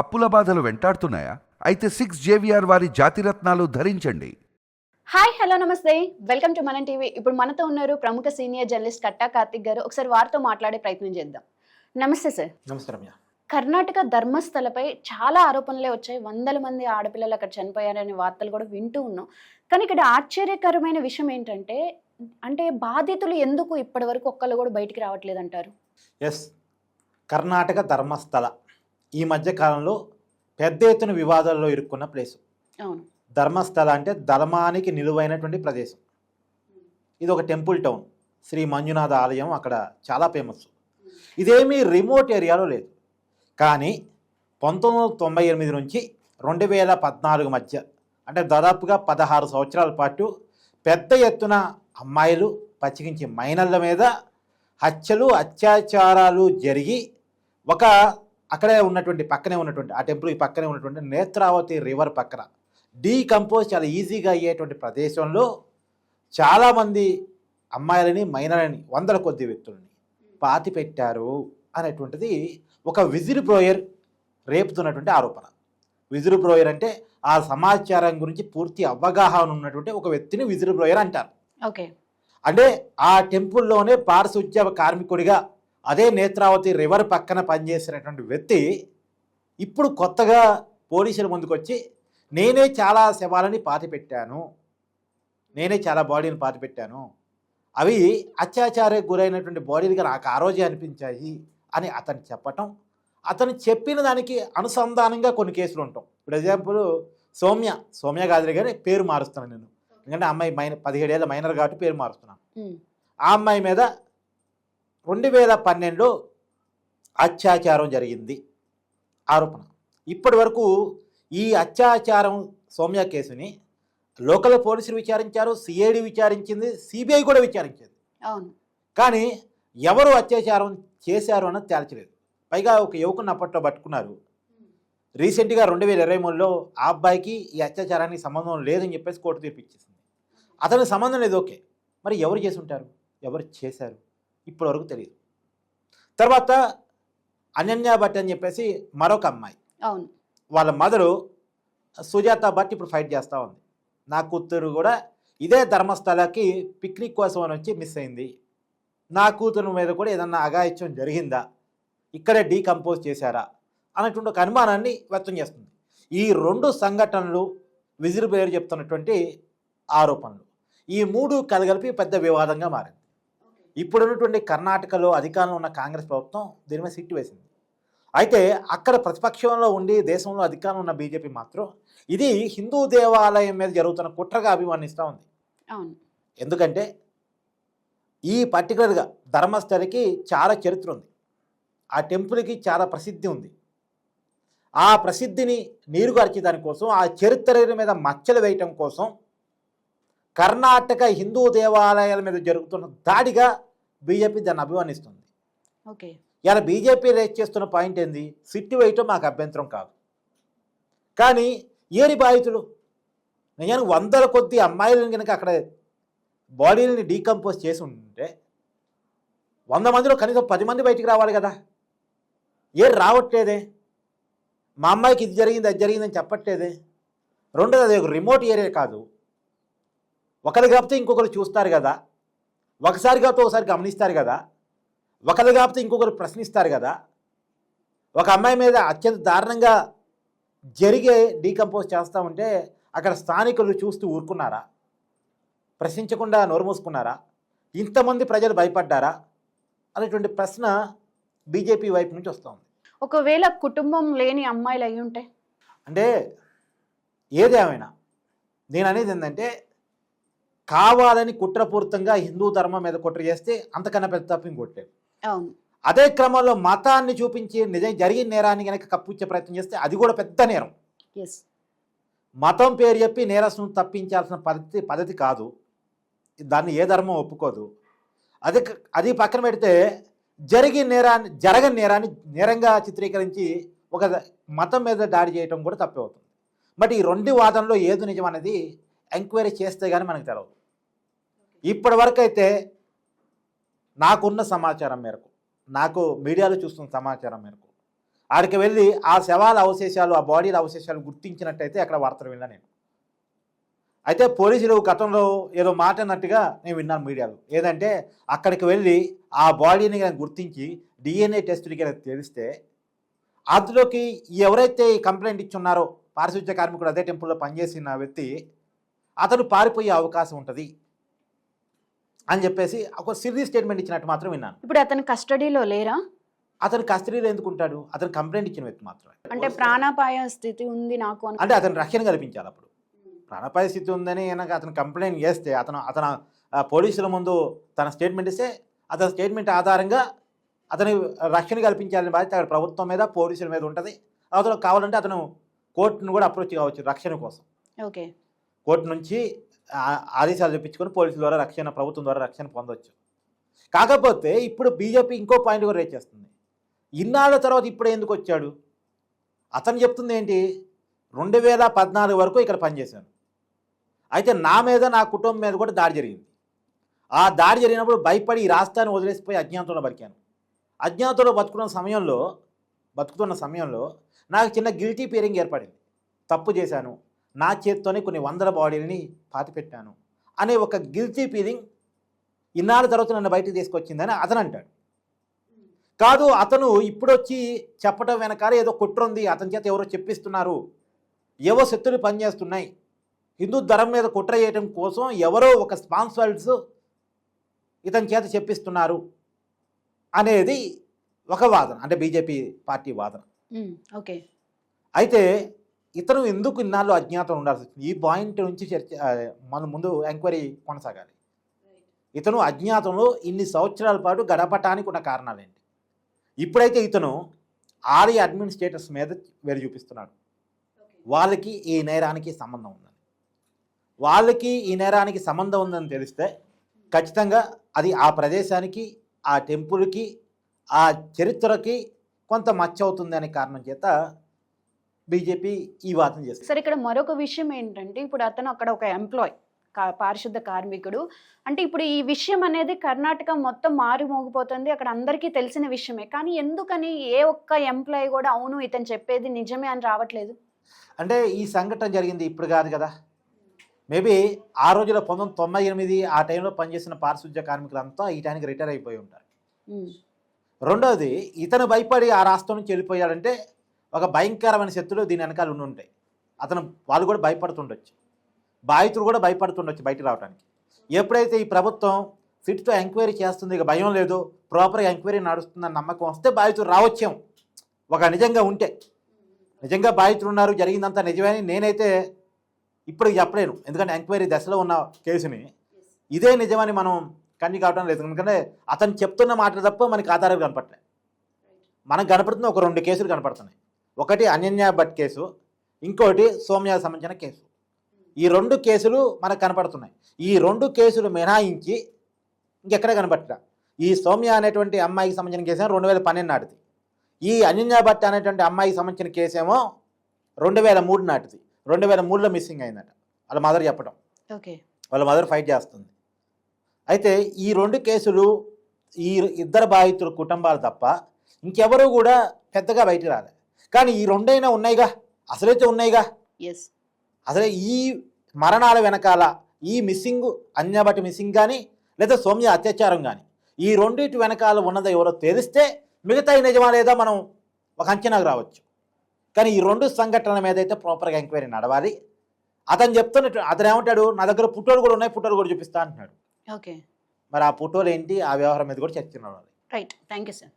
అప్పుల బాధలు వెంటాడుతున్నాయా? అయితే సిక్స్ జేవిఆర్ వారి జాతిరత్నాలు ధరించండి. హాయ్ హలో నమస్తే. వెల్కమ్ టు మన టీవీ. ఇప్పుడు మనతో ఉన్నారు ప్రముఖ సీనియర్ జర్నలిస్ట్ కట్టా కార్తిక్ గారు. ఒకసారి వారితో మాట్లాడే ప్రయత్నం చేద్దాం. నమస్తే సార్. నమస్తే రమ్య. కర్ణాటక ధర్మస్థలపై చాలా ఆరోపణలే వచ్చాయి. వందల మంది ఆడపిల్లలు అక్కడ చనిపోయారనే వార్తలు కూడా వింటూ ఉన్నాం. కానీ ఇక్కడ ఆశ్చర్యకరమైన విషయం ఏంటంటే అంటే బాధితులు ఎందుకు ఇప్పటి వరకు ఒక్కళ్ళు కూడా బయటికి రావట్లేదు అంటారు ఎస్ కర్ణాటక ధర్మస్థల. ఈ మధ్య కాలంలో పెద్ద ఎత్తున వివాదాల్లో ఇరుక్కున్న ప్లేసు. అవును. ధర్మస్థల అంటే ధర్మానికి నిలువైనటువంటి ప్రదేశం. ఇది ఒక టెంపుల్ టౌన్. శ్రీ మంజునాథ ఆలయం అక్కడ చాలా ఫేమస్ ఇదేమీ రిమోట్ ఏరియాలో లేదు. కానీ పంతొమ్మిది వందల తొంభై ఎనిమిది నుంచి రెండు వేల పద్నాలుగు మధ్య అంటే దాదాపుగా పదహారు సంవత్సరాల పాటు పెద్ద ఎత్తున అమ్మాయిలు పచ్చికించి మైనర్ల మీద హత్యలు అత్యాచారాలు జరిగి ఒక అక్కడే ఉన్నటువంటి పక్కనే ఉన్నటువంటి ఆ టెంపుల్ పక్కనే ఉన్నటువంటి నేత్రావతి రివర్ పక్కన. డీకంపోజ్ చాలా ఈజీగా అయ్యేటువంటి ప్రదేశంలో చాలామంది అమ్మాయిలని మైనర్లని వందల కొద్ది వ్యక్తులని పాతి పెట్టారు అనేటువంటిది ఒక విజిల్ బ్రోయర్ రేపుతున్నటువంటి ఆరోపణ. విజిల్ బ్రోయర్ అంటే ఆ సమాచారం గురించి పూర్తి అవగాహన ఉన్నటువంటి ఒక వ్యక్తిని విజిల్ బ్రోయర్ అంటారు. ఓకే. అంటే ఆ టెంపుల్లోనే పారిశుద్ధ్య కార్మికుడిగా అదే నేత్రావతి రివర్ పక్కన పనిచేసినటువంటి వ్యక్తి ఇప్పుడు కొత్తగా పోలీసుల ముందుకు వచ్చి నేనే చాలా శవాలని పాతిపెట్టాను. నేనే చాలా బాడీని పాతిపెట్టాను. అవి అత్యాచారకు గురైనటువంటి బాడీలుగా నాకు ఆ రోజే అనిపించాయి అని అతను చెప్పటం. అతను చెప్పిన దానికి అనుసంధానంగా కొన్ని కేసులు ఉంటాం. ఇప్పుడు ఎగ్జాంపుల్ సౌమ్య సౌమ్య కాదులే కానీ పేరు మారుస్తున్నాను నేను. ఎందుకంటే అమ్మాయి మైనర్ పదిహేడేళ్ళ మైనర్ కాబట్టి పేరు మారుస్తున్నాను. ఆ అమ్మాయి మీద రెండు వేల పన్నెండులో అత్యాచారం జరిగింది. ఆరోపణ. ఇప్పటి వరకు ఈ అత్యాచారం సౌమ్య కేసుని లోకల్ పోలీసులు విచారించారు సిఐడి విచారించింది సిబిఐ కూడా విచారించింది. అవును. కానీ ఎవరు అత్యాచారం చేశారు అన్నది తేల్చలేదు. పైగా ఒక యువకుని అప్పట్లో పట్టుకున్నారు. రీసెంట్గా రెండు వేల ఇరవై మూడులో ఆ అబ్బాయికి ఈ అత్యాచారానికి సంబంధం లేదని చెప్పేసి కోర్టు తీర్పు ఇచ్చేసింది. అతనికి సంబంధం లేదు ఓకే. మరి ఎవరు చేసి ఉంటారు? ఎవరు చేశారు? ఇప్పటి వరకు తెలియదు తర్వాత అనన్య భట్ అని చెప్పేసి మరొక అమ్మాయి. అవును. వాళ్ళ మదరు సుజాత భట్ ఇప్పుడు ఫైట్ చేస్తూ ఉంది. నా కూతురు కూడా ఇదే ధర్మస్థలకి పిక్నిక్ కోసం అని వచ్చి మిస్ అయింది. నా కూతురు మీద కూడా ఏదన్నా అఘాయిత్యం జరిగిందా? ఇక్కడే డీకంపోజ్ చేశారా? అనేటువంటి ఒక అనుమానాన్ని వ్యక్తం చేస్తుంది. ఈ రెండు సంఘటనలు విజిల్ పేరు చెప్తున్నటువంటి ఆరోపణలు. ఈ మూడు కలగలిపి పెద్ద వివాదంగా మారింది. ఇప్పుడున్నటువంటి కర్ణాటకలో అధికారంలో ఉన్న కాంగ్రెస్ ప్రభుత్వం దీని మీద సిట్టు వేసింది. అయితే అక్కడ ప్రతిపక్షంలో ఉండి దేశంలో అధికారంలో ఉన్న బీజేపీ మాత్రం ఇది హిందూ దేవాలయం మీద జరుగుతున్న కుట్రగా అభిమానిస్తూ ఉంది. ఎందుకంటే ఈ పర్టికులర్గా ధర్మస్థలికి చాలా చరిత్ర ఉంది. ఆ టెంపుల్కి చాలా ప్రసిద్ధి ఉంది. ఆ ప్రసిద్ధిని నీరుగార్చే దానికోసం ఆ చరిత్ర మీద మచ్చలు వేయటం కోసం కర్ణాటక హిందూ దేవాలయాల మీద జరుగుతున్న దాడిగా బీజేపీ దాన్ని అభిమానిస్తుంది. ఓకే. ఇలా బీజేపీ రేట్ చేస్తున్న పాయింట్ ఏంది? సిట్టి వేయటం మాకు అభ్యంతరం కాదు. కానీ ఏరి బాధితులు నిజానికి వందల కొద్ది అమ్మాయిలను కనుక అక్కడ బాడీలని డీకంపోజ్ చేసి ఉంటే వంద మందిలో కనీసం పది మంది బయటికి రావాలి కదా? ఏం రావట్లేదే? మా అమ్మాయికి ఇది జరిగింది అది జరిగిందని చెప్పట్లేదే? రెండోది అది ఒక రిమోట్ ఏరియా కాదు. ఒకరు కాకపోతే ఇంకొకరు చూస్తారు కదా. ఒకసారి కాకపోతే ఒకసారి గమనిస్తారు కదా. ఒకరు కాకపోతే ఇంకొకరు ప్రశ్నిస్తారు కదా. ఒక అమ్మాయి మీద అత్యంత దారుణంగా జరిగే డీకంపోజ్ చేస్తూ ఉంటే అక్కడ స్థానికులు చూస్తూ ఊరుకున్నారా? ప్రశ్నించకుండా నోరు మూసుకున్నారా? ఇంతమంది ప్రజలు భయపడ్డారా? అనేటువంటి ప్రశ్న బీజేపీ వైపు నుంచి వస్తుంది. ఒకవేళ కుటుంబం లేని అమ్మాయిలు అయి ఉంటే అంటే ఏదేమైనా? నేను అనేది ఏంటంటే కావాలని కుట్రపూరితంగా హిందూ ధర్మం మీద కుట్ర చేస్తే అంతకన్నా పెద్ద తప్పు ఇంకొట్టలేదు అవును. అదే క్రమంలో మతాన్ని చూపించి నిజం జరిగిన నేరాన్ని కనుక కప్పిచ్చే ప్రయత్నం చేస్తే అది కూడా పెద్ద నేరం. మతం పేరు చెప్పి నేరస్తును తప్పించాల్సిన పద్ధతి పద్ధతి కాదు. దాన్ని ఏ ధర్మం ఒప్పుకోదు. అది అది పక్కన పెడితే జరిగిన నేరాన్ని జరగని నేరాన్ని నేరంగా చిత్రీకరించి ఒక మతం మీద దాడి చేయటం కూడా తప్పే అవుతుంది. బట్ ఈ రెండు వాదనలో ఏది నిజం అనేది ఎంక్వైరీ చేస్తే కానీ మనకు తెలవదు. ఇప్పటి వరకు అయితే నాకున్న సమాచారం మేరకు నాకు మీడియాలో చూస్తున్న సమాచారం మేరకు ఆడికి వెళ్ళి ఆ శవాల అవశేషాలు ఆ బాడీల అవశేషాలు గుర్తించినట్టయితే అక్కడ వార్తలు విన్నా నేను. అయితే పోలీసులు గతంలో ఏదో మాట అన్నట్టుగా నేను విన్నాను మీడియాలో. ఏదంటే అక్కడికి వెళ్ళి ఆ బాడీని కానీ గుర్తించి డిఎన్ఏ టెస్టులు కానీ తెలిస్తే అందులోకి ఎవరైతే ఈ కంప్లైంట్ ఇచ్చున్నారో పారిశుద్ధ్య కార్మికుడు అదే టెంపుల్లో పనిచేసిన వ్యక్తి అతను పారిపోయే అవకాశం ఉంటుంది. అని చెప్పేసి ఒక సిరీస్ స్టేట్మెంట్ ఇచ్చినట్టు మాత్రం విన్నాను. ఇప్పుడు అతను కస్టడీలో లేరా? అతను కస్టడీలో ఎందుకు ఉంటాడు? అతను కంప్లైంట్ ఇచ్చిన వ్యక్తి మాత్రమే. అంటే ప్రాణాపాయ స్థితి ఉంది నాకు అంటే అతను రక్షణ కల్పించాలి అప్పుడు. ప్రాణాపాయ స్థితి ఉందని కనుక అతను కంప్లైంట్ చేస్తే అతను అతను పోలీసుల ముందు తన స్టేట్మెంట్ ఇస్తే అతని స్టేట్మెంట్ ఆధారంగా అతని రక్షణ కల్పించాలని బాధ్యత అక్కడ ప్రభుత్వం మీద పోలీసుల మీద ఉంటుంది. అతను కావాలంటే అతను కోర్టును కూడా అప్రోచ్ కావచ్చు రక్షణ కోసం. ఓకే. కోర్టు నుంచి ఆదేశాలు తెప్పించుకొని పోలీసుల ద్వారా రక్షణ ప్రభుత్వం ద్వారా రక్షణ పొందవచ్చు కాకపోతే ఇప్పుడు బీజేపీ ఇంకో పాయింట్ కూడా రేట్ చేస్తుంది. ఇన్నాళ్ళ తర్వాత ఇప్పుడు ఎందుకు వచ్చాడు? అతను చెప్తుంది ఏంటి? రెండు వేల పద్నాలుగు వరకు ఇక్కడ పనిచేశాను అయితే నా మీద నా కుటుంబం మీద కూడా దాడి జరిగింది. ఆ దాడి జరిగినప్పుడు భయపడి ఈ రాష్ట్రాన్ని వదిలేసిపోయి అజ్ఞాతంలో బతికాను. అజ్ఞాతంలో బతుకున్న సమయంలో బతుకుతున్న సమయంలో నాకు చిన్న గిల్టీ పేరింగ్ ఏర్పడింది. తప్పు చేశాను. నా చేత్తోనే కొన్ని వందల బాడీలని పాతిపెట్టాను అనే ఒక గిల్టీ ఫీలింగ్ ఇన్నాళ్ళ తర్వాత నన్ను బయటకు తీసుకొచ్చిందని అతను అంటాడు. కాదు అతను ఇప్పుడు వచ్చి చెప్పడం వెనకాల ఏదో కుట్ర ఉంది అతని చేత ఎవరో చెప్పిస్తున్నారు ఏవో శక్తులు పనిచేస్తున్నాయి హిందూ ధరం మీద కుట్ర చేయడం కోసం ఎవరో ఒక స్పాన్సర్స్ ఇతని చేత చెప్పిస్తున్నారు అనేది ఒక వాదన అంటే బీజేపీ పార్టీ వాదన. ఓకే. అయితే ఇతను ఎందుకు ఇన్నాళ్ళు అజ్ఞాతం ఉండాల్సి వచ్చింది? ఈ పాయింట్ నుంచి చర్చ మన ముందు ఎంక్వైరీ కొనసాగాలి. ఇతను అజ్ఞాతంలో ఇన్ని సంవత్సరాల పాటు గడపటానికి ఉన్న కారణాలు ఏంటి ఇప్పుడైతే ఇతను ఆర్య అడ్మిన్ స్టేటస్ మీద వేరు చూపిస్తున్నాడు. వాళ్ళకి ఈ నేరానికి సంబంధం ఉందని. వాళ్ళకి ఈ నేరానికి సంబంధం ఉందని తెలిస్తే ఖచ్చితంగా అది ఆ ప్రదేశానికి ఆ టెంపుల్కి ఆ చరిత్రకి కొంత మచ్చ అవుతుంది అనే కారణం చేత బీజేపీ ఈ వాదన చేస్తుంది. సరే ఇక్కడ మరొక విషయం ఏంటంటే ఇప్పుడు అతను అక్కడ ఒక ఎంప్లాయ్ పారిశుద్ధ కార్మికుడు. అంటే ఇప్పుడు ఈ విషయం అనేది కర్ణాటక మొత్తం మారుమోగిపోతుంది అక్కడ అందరికీ తెలిసిన విషయమే. కానీ ఎందుకని ఏ ఒక్క ఎంప్లాయ్ కూడా అవును ఇతను చెప్పేది నిజమే అని రావట్లేదు? అంటే ఈ సంఘటన జరిగింది ఇప్పుడు కాదు కదా. మేబీ ఆ రోజులో పంతొమ్మిది తొంభై ఎనిమిది ఆ టైంలో పనిచేసిన పారిశుద్ధ్య కార్మికులంతా ఈ టైంకి రిటైర్ అయిపోయి ఉంటారు. రెండవది ఇతను భయపడి ఆ రాష్ట్రం నుంచి వెళ్ళిపోయాడంటే ఒక భయంకరమైన శక్తులు దీని వెనకాల ఉండి ఉంటాయి. అతను వాళ్ళు కూడా భయపడుతుండొచ్చు. బాధితులు కూడా భయపడుతుండొచ్చు బయట రావడానికి ఎప్పుడైతే ఈ ప్రభుత్వం సిట్తో ఎంక్వైరీ చేస్తుంది ఇక భయం లేదు ప్రాపర్గా ఎంక్వైరీ నడుస్తుందని నమ్మకం వస్తే బాధితులు రావచ్చేమో. ఒక నిజంగా ఉంటే. నిజంగా బాధితులు ఉన్నారు జరిగిందంతా నిజమే అని నేనైతే ఇప్పుడు చెప్పలేను. ఎందుకంటే ఎంక్వైరీ దశలో ఉన్న కేసుని ఇదే నిజమని మనం కన్ని కావడం లేదు. ఎందుకంటే అతను చెప్తున్న మాటలు తప్ప మనకి ఆధారాలు కనపడలేదు మనకు కనపడుతుంది ఒక రెండు కేసులు కనపడుతున్నాయి. ఒకటి అనన్య భట్ కేసు ఇంకోటి సోమ్యాకి సంబంధించిన కేసు. ఈ రెండు కేసులు మనకు కనపడుతున్నాయి. ఈ రెండు కేసులు మినహాయించి ఇంకెక్కడ కనపడట ఈ సౌమ్య అనేటువంటి అమ్మాయికి సంబంధించిన కేసు రెండు వేల పన్నెండు నాటిది. ఈ అనన్య భట్ అనేటువంటి అమ్మాయికి సంబంధించిన కేసేమో రెండు వేల మూడు నాటిది. రెండు వేల మూడులో మిస్సింగ్ అయిందట. వాళ్ళ మదర్ చెప్పడం ఓకే. వాళ్ళ మదర్ ఫైట్ చేస్తుంది. అయితే ఈ రెండు కేసులు ఈ ఇద్దరు బాధితుల కుటుంబాలు తప్ప ఇంకెవరు కూడా పెద్దగా బయట రాలే. కానీ ఈ రెండైనా ఉన్నాయిగా? అసలైతే ఉన్నాయిగా? ఎస్ అసలే ఈ మరణాల వెనకాల ఈ మిస్సింగ్ అన్యబట్టి మిస్సింగ్ కానీ లేదా సౌమ్య అత్యాచారం కానీ ఈ రెండింటి వెనకాల ఉన్నది ఎవరో తెలిస్తే మిగతా నిజమా లేదా మనం ఒక అంచనాకు రావచ్చు. కానీ ఈ రెండు సంఘటనల మీద అయితే ప్రాపర్గా ఎంక్వైరీ నడవాలి. అతను చెప్తున్నట్టు అతను ఏమంటాడు? నా దగ్గర పుట్టోలు కూడా ఉన్నాయి పుట్టోలు కూడా చూపిస్తా అంటున్నాడు. ఓకే మరి ఆ పుట్టోలు ఏంటి? ఆ వ్యవహారం మీద కూడా చర్చ నడవాలి. Right thank you sir